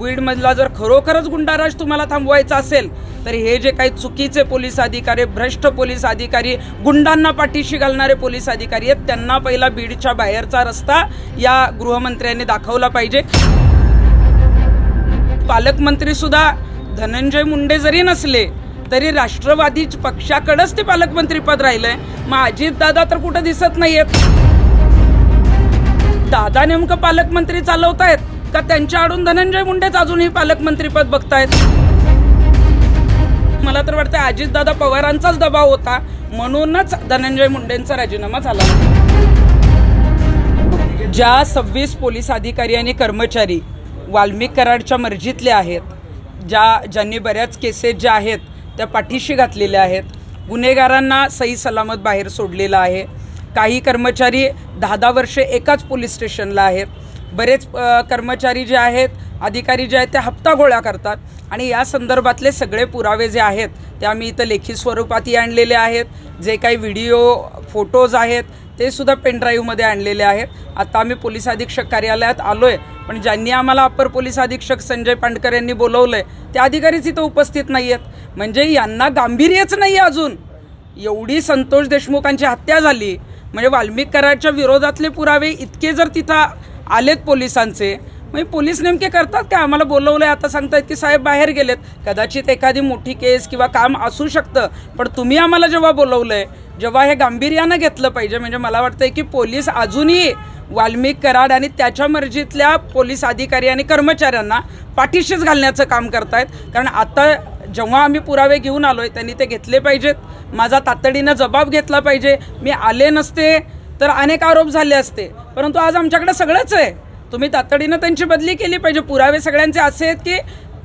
बीडमधला जर खरोखरच गुंडाराज तुम्हाला थांबवायचा असेल तर हे जे काही चुकीचे पोलीस अधिकारी भ्रष्ट पोलीस अधिकारी गुंडांना पाठीशी घालणारे पोलीस अधिकारी आहेत त्यांना पहिला बीडच्या बाहेरचा रस्ता या गृहमंत्र्यांनी दाखवला पाहिजे. पालकमंत्री सुद्धा धनंजय मुंडे जरी नसले तरी राष्ट्रवादी पक्षाकडेच ते पालकमंत्रीपद राहिलंय. मग अजितदादा तर कुठं दिसत नाहीयेत? दादा नेमकं पालकमंत्री चालवतायत? का त्यांच्या आडून धनंजय मुंडेच अजूनही पालकमंत्रीपद बघतायत? मला तर वाटतं अजितदादा पवारांचाच दबाव होता म्हणूनच धनंजय मुंडेंचा राजीनामा झाला. ज्या सव्वीस पोलीस अधिकारी आणि कर्मचारी वाल्मिक कराडच्या मर्जीतले आहेत ज्या ज्यांनी बऱ्याच केसेस ज्या आहेत त्या पाठीशी घातलेल्या आहेत गुन्हेगारांना सही सलामत बाहेर सोडलेलं आहे. काही कर्मचारी दहा दहा वर्षे एकाच पोलीस स्टेशनला आहेत. बरेच कर्मचारी जे आहेत अधिकारी जे आहेत ते हप्ता गोळा करतात. आणि या संदर्भातले सगळे पुरावे जे आहेत ते आम्ही इथं लेखी स्वरूपातही आणलेले आहेत. जे काही व्हिडिओ फोटोज आहेत ते सुद्धा पेनड्राईव्हमध्ये आणलेले आहेत. आता आम्ही पोलीस अधीक्षक कार्यालयात आलो आहे पण ज्यांनी आम्हाला अप्पर पोलीस अधीक्षक संजय पांडकर यांनी बोलवलं आहे ते अधिकारीच इथं उपस्थित नाही आहेत म्हणजे यांना गांभीर्यच नाही आहे अजून. एवढी संतोष देशमुखांची हत्या झाली. म्हणजे वाल्मिक कराडच्या विरोधातले पुरावे इतके जर तिथं आलेत पोलिसांचे. म्हणजे पोलीस नेमके करतात का? आम्हाला बोलवलं आहे आता सांगतायत की साहेब बाहेर गेलेत. कदाचित एखादी मोठी केस किंवा काम असू शकतं पण तुम्ही आम्हाला जेव्हा बोलवलं आहे जेव्हा हे गांभीर्यानं घेतलं पाहिजे. म्हणजे मला वाटतंय की पोलीस अजूनही वाल्मिक कराड आणि त्याच्या मर्जीतल्या पोलीस अधिकारी आणि कर्मचाऱ्यांना पाठीशीच घालण्याचं काम करतायत. कारण आता जेव्हा आम्ही पुरावे घेऊन आलो आहे त्यांनी ते घेतले पाहिजेत. माझा तातडीनं जबाब घेतला पाहिजे. मी आले नसते तर अनेक आरोप झाले असते. परंतु आज आमच्याकडे सगळंच आहे. तुम्ही तातडीनं त्यांची बदली केली पाहिजे. पुरावे सगळ्यांचे असे आहेत की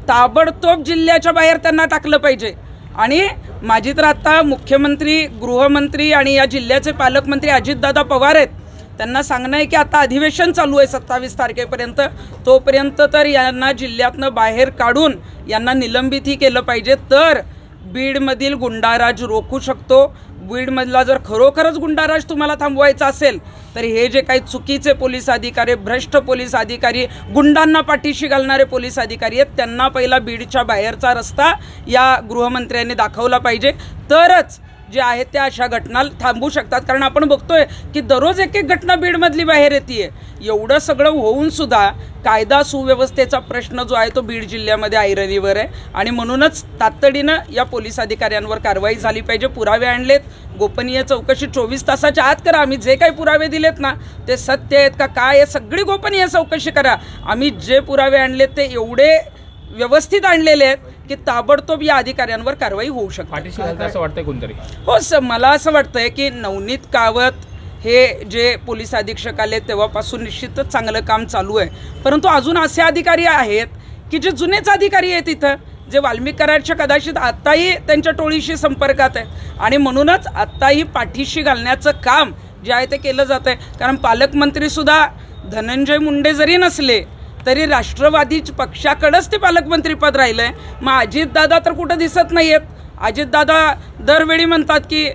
ताबडतोब जिल्ह्याच्या बाहेर त्यांना टाकलं पाहिजे. आणि माझी तर आता मुख्यमंत्री गृहमंत्री आणि या जिल्ह्याचे पालकमंत्री अजितदादा पवार आहेत. त्यांना सांगणं आहे की आता अधिवेशन चालू आहे सत्तावीस तारखेपर्यंत. तोपर्यंत तर यांना जिल्ह्यातनं बाहेर काढून यांना निलंबितही केलं पाहिजे. तर बीडमधील गुंडाराज रोखू शकतो. बीडमधला जर खरोखरच गुंडाराज तुम्हाला थांबवायचा असेल तर हे जे काही चुकीचे पोलीस अधिकारी भ्रष्ट पोलीस अधिकारी गुंडांना पाठीशी घालणारे पोलीस अधिकारी आहेत त्यांना पहिला बीडच्या बाहेरचा रस्ता या गृहमंत्र्यांनी दाखवला पाहिजे. तरच जे आहेत त्या अशा घटना थांबू शकतात. कारण आपण बघतोय की दररोज एक एक घटना बीडमधली बाहेर येते एवढं सगळं होऊन सुद्धा कायदा सुव्यवस्थेचा प्रश्न जो आहे तो बीड जिल्ह्यामध्ये ऐरणीवर आहे. आणि म्हणूनच तातडीनं या पोलीस अधिकाऱ्यांवर कारवाई झाली पाहिजे. पुरावे आणलेत. गोपनीय चौकशी चोवीस तासाच्या आत करा. आम्ही जे काही पुरावे दिलेत ना ते सत्य आहेत का काय आहे सगळी गोपनीय चौकशी करा. आम्ही जे पुरावे आणलेत ते एवढे व्यवस्थित आणलेले आहेत की ताबडतोब या अधिकाऱ्यांवर कारवाई होऊ शकते. पाठीशी घालतं असं वाटतंय कोणतरी. हो स मला असं वाटतंय की नवनीत कावत हे जे पोलीस अधीक्षक आले तेव्हापासून निश्चितच चांगलं काम चालू आहे. परंतु अजून असे अधिकारी आहेत की जे जुनेच अधिकारी आहेत इथं जे वाल्मिक कराडच्या कदाचित आत्ताही त्यांच्या टोळीशी संपर्कात आहेत आणि म्हणूनच आत्ताही पाठीशी घालण्याचं काम जे आहे ते केलं जात आहे कारण पालकमंत्रीसुद्धा धनंजय मुंडे जरी नसले तरी राष्ट्रवादी पक्षाकडंच ते पालकमंत्रीपद राहिलं आहे मग अजितदादा तर कुठं दिसत नाही आहेत अजितदादा दरवेळी म्हणतात की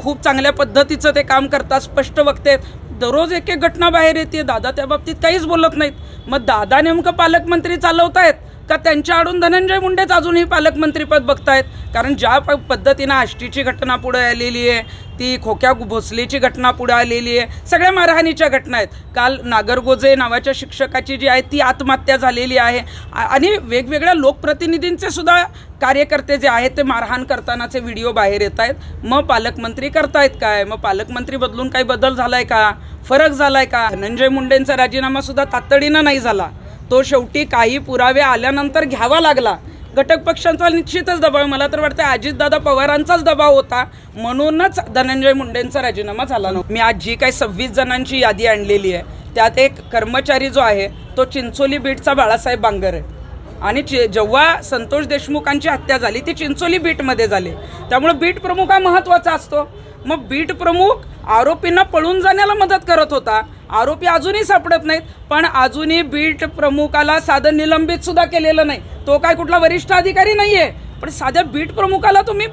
खूप चांगल्या पद्धतीचं ते काम करतात स्पष्ट वक्ते दररोज एक एक घटना बाहेर येते. दादा त्या बाबतीत काहीच बोलत नाहीत. मग दादा नेमकं पालकमंत्री चालवतायत. का त्यांच्या आडून धनंजय मुंडेच अजूनही पालकमंत्रीपद बघतायत? कारण ज्या प पद्धतीनं आष्टीची घटना पुढे आलेली आहे ती खोक्या भोसलेची घटना पुढे आलेली आहे सगळ्या मारहाणीच्या घटना आहेत. काल नागरगोजे नावाच्या शिक्षकाची जी आहे ती आत्महत्या झालेली आहे. आणि वेगवेगळ्या लोकप्रतिनिधींचे सुद्धा कार्यकर्ते जे आहेत ते मारहाण करतानाचे व्हिडिओ बाहेर येत आहेत. मग पालकमंत्री करतायत काय? मग पालकमंत्री बदलून काही बदल झालाय का? फरक झालाय का? धनंजय मुंडेंचा राजीनामासुद्धा तातडीनं नाही झाला. तो शेवटी काही पुरावे आल्यानंतर घ्यावा लागला. घटक पक्षांचा निश्चितच दबाव. मला तर वाटतं अजितदादा पवारांचाच दबाव होता. म्हणूनच धनंजय मुंडेंचा राजीनामा झाला नव्हता. मी आज जी काही सव्वीस जणांची यादी आणलेली आहे त्यात एक कर्मचारी जो आहे तो चिंचोली बीटचा बाळासाहेब बांगर आहे. आणि चि जेव्हा संतोष देशमुखांची हत्या झाली ती चिंचोली बीटमध्ये झाली. त्यामुळे बीट प्रमुख हा महत्त्वाचा असतो. मग बीट प्रमुख आरोपींना पळून जाण्याला मदत करत होता. आरोपी अजूनही सापडत नाहीत पण अजूनही बीट प्रमुखाला साधं निलंबित सुद्धा केलेलं नाही. तो काय कुठला वरिष्ठ अधिकारी नाही आहे पण साध्या बीट प्रमुखाला तुम्ही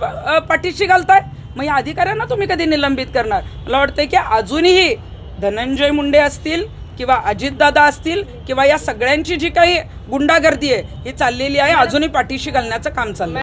पाठीशी घालताय? मग या अधिकाऱ्यांना तुम्ही कधी निलंबित करणार? मला वाटतंय की अजूनही धनंजय मुंडे असतील किंवा अजितदादा असतील किंवा या सगळ्यांची जी काही गुंडागर्दी आहे ही चाललेली आहे. अजूनही पाठीशी घालण्याचं काम चाललं